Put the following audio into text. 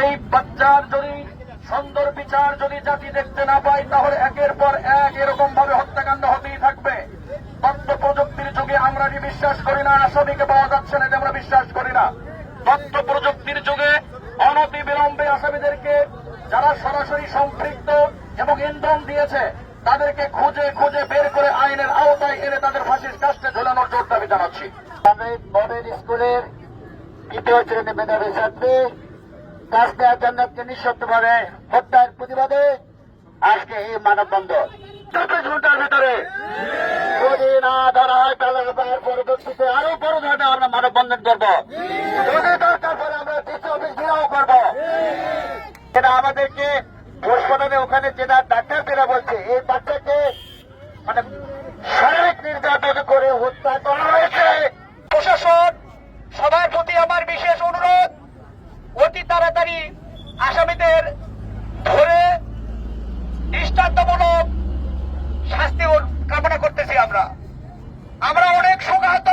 এই বাচ্চার যদি সুন্দর বিচার যদি জাতি দেখতে না পায়, তাহলে একের পর এক এরকম ভাবে হত্যাকাণ্ড হতেই থাকবে। তথ্য প্রযুক্তির যুগে আমরা যে বিশ্বাস করি না? আসামিকে পাওয়া যাচ্ছে না আমরা বিশ্বাস করি না। তথ্য প্রযুক্তির যুগে অনতি বিলম্বে আসামিদেরকে যারা সরাসরি সম্পৃক্ত এবং ইন্ধন দিয়েছে, তাদেরকে খুঁজে খুঁজে বের করে আইনের আওতায় এনে তাদের ফাঁসির কাস্টে ঝোলানোর জোর দাবি জানাচ্ছি। মডেল স্কুলের দ্বিতীয় শ্রেণি মেধাবী ছাত্রী কাসমিয়া জান্নাতকে নিঃশর্তভাবে হত্যার প্রতিবাদে আজকে এই মানববন্ধন। চব্বিশ ঘণ্টার ভিতরে যদি না ধরা হয় তাহলে পরবর্তীতে আরও বড় আমরা যদি দরকার পরে আমরা অফিস এটা আমাদেরকে হাসপাতালে ওখানে যেটা ডাক্তারদেরা বলছে, এই বাচ্চাকে মানে শারীরিক নির্যাতন করে হত্যা করা হয়েছে। আসামিদের ধরে দৃষ্টান্তমূলক শাস্তি কামনা করতেছি আমরা। আমরা অনেক শোকাহত